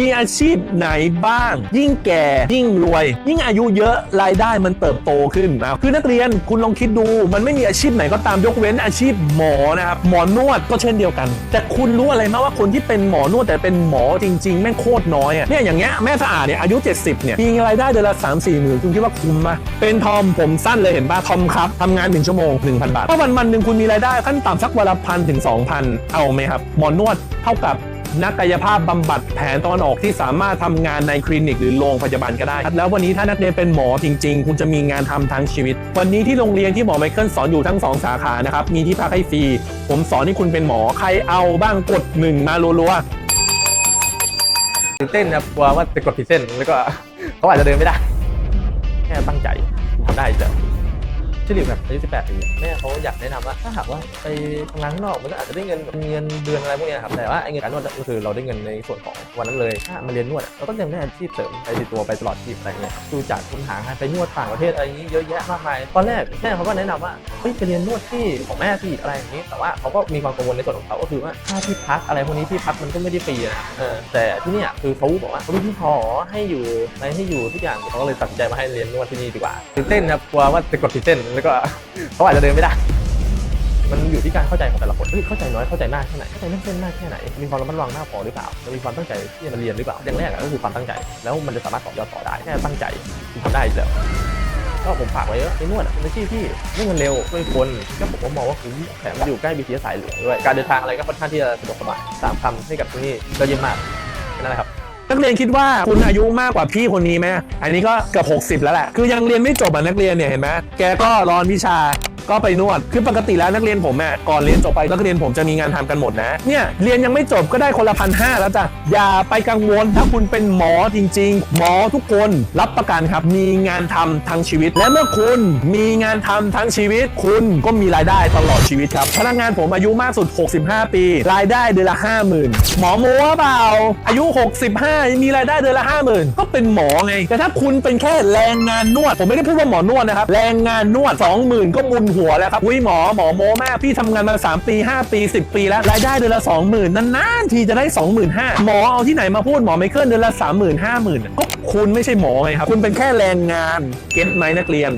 มีอาชีพไหนบ้าง ยิ่งแก่ยิ่งรวย ยิ่งอายุเยอะรายได้มันเติบโตขึ้นนะคือนักเรียนคุณลองคิดดู มันไม่มีอาชีพไหนก็ตามยกเว้นอาชีพหมอนะครับหมอนวดก็เช่นเดียวกัน แต่คุณรู้อะไรไหมว่าคนที่เป็นหมอนวดแต่เป็นหมอจริง ๆ แม่งโคตรน้อยอะเนี่ยอย่างเงี้ยแม่สะอาดเนี่ยอายุ 70เนี่ยมีรายได้เดือนละ3 4หมื่นคุณคิดว่าคุ้มไหมเป็นทอมผมสั้นเลยเห็นป่ะทอมครับทำงาน1ชั่วโมง1,000บาทถ้าวันวันหนึ่งคุณมีรายได้ขั้นต่ำสักวันละพันถึง2,000เอาไหมครับหมอนวดเท่ากับ นักกายภาพบำบัดแผนตอนออกที่สามารถทำงานในคลินิกหรือโรงพยาบาลก็ได้ แล้ววันนี้ถ้านักเรียนเป็นหมอจริง ๆ คุณจะมีงานทำทั้งชีวิต วันนี้ที่โรงเรียนที่หมอไมเคิลสอนอยู่ทั้งสองสาขานะครับ มีที่พักให้ฟรี ผมสอนให้คุณเป็นหมอ ใครเอาบ้างกดหนึ่งมารัวๆตื่นเต้นครับกลัวว่าจะกดผิดเส้นแล้วก็เขาอาจจะเดินไม่ได้ แค่ตั้งใจทำได้จะ เฉลี่ยแบบอายุ18ปีแม่เขาอยากแนะนำว่าถ้าหากว่าไปทำงานข้างนอกมันก็อาจจะได้เงินเงินเดือนอะไรพวกเนี้ยครับแต่ว่าไอ้เงินการนวดก็คือเราได้เงินในส่วนของวันนั้นเลยถ้ามาเรียนนวดเราก็ยังได้อาชีพเสริมไปติดตัวไปตลอดชีพอะไรเงี้ยดูจากคุณหางานไปนวดต่างประเทศอะไรอย่างนี้เยอะแยะมากมายตอนแรกแม่เขาก็แนะนำว่าเฮ้ยไปเรียนนวดที่ของแม่ที่อะไรอย่างนี้ แต่ว่าเขาก็มีความกังวลในส่วนของเขาก็คือว่าค่าที่พักอะไรพวกนี้ที่พักมันก็ไม่ได้ฟรีอะนะเออแต่ที่เนี่ยคือเขาบอกว่าเขามีที่พอให้อยู่อะไรให้อยู่ทุกอย่างเขาก็เลยตัดสินใจมาให้เรียนนวดที่นี่ดีกว่าตื่นเต้นครับกลัวว่าจะกดผิดเส้นแล้วก็เขาอาจจะเดินไม่ได้ มันอยู่ที่การเข้าใจของแต่ละคนเฮ้ยเข้าใจน้อยเข้าใจมากแค่ไหนเข้าใจเรื่องเส้นมากแค่ไหน มีความระมัดระวังมากพอหรือเปล่าจะมีความตั้งใจที่จะมาเรียนหรือเปล่าอย่างแรกอะก็คือความตั้งใจ แล้วมันจะสามารถต่อยอดต่อได้แค่ตั้งใจคุณทำได้อยู่แล้วก็ผมฝากไว้เยอะไอ้นวดเป็นอาชีพที่ได้เงินเร็วช่วยคนก็ผมก็มองว่าคุ้มแถมอยู่ใกล้บีทีสายเหลืองด้วย การเดินทางอะไรก็ค่อนข้างที่จะสะดวกสบายสามคำให้กับที่นี่ก็เยี่ยมมากแค่นั่นแหละครับ นักเรียนคิดว่าคุณอายุมากกว่าพี่คนนี้ไหมอันนี้ก็เกือบ60 แล้วแหละ คือยังเรียนไม่จบอะนักเรียนเนี่ยเห็นไหมแกก็รอนวิชา ก็ไปนวด คือปกติแล้วนักเรียนผมอะก่อนเรียนจบไปนักเรียนผมจะมีงานทำกันหมดนะ เนี่ยเรียนยังไม่จบก็ได้คนละพันห้าแล้วจ้ะ อย่าไปกังวลถ้าคุณเป็นหมอจริง ๆ หมอทุกคนรับประกันครับ มีงานทำทั้งชีวิต และเมื่อคุณมีงานทำทั้งชีวิต คุณก็มีรายได้ตลอดชีวิตครับ พนักงานผมอายุมากสุด 65 ปี รายได้เดือนละ 50,000 หมอมัวเปล่า อายุ 65 มีรายได้เดือนละ 50,000 ก็เป็นหมอไง แต่ถ้าคุณเป็นแค่แรงงานนวด ผมไม่ได้พูดว่าหมอนวดนะครับ แรงงานนวด 20,000 ก็บุญหัวแล้วครับอุ้ยหมอหมอโมมากพี่ทำงานมา 3 ปี 5 ปี 10 ปีแล้วรายได้เดือนละ 20,000นานๆทีจะได้ 25,000หมอเอาที่ไหนมาพูดหมอไมเคิลเดือนละ 30,000 50,000ก็คุณไม่ใช่หมอไงครับคุณเป็นแค่แรงงานเก็ตไหมนักเรียน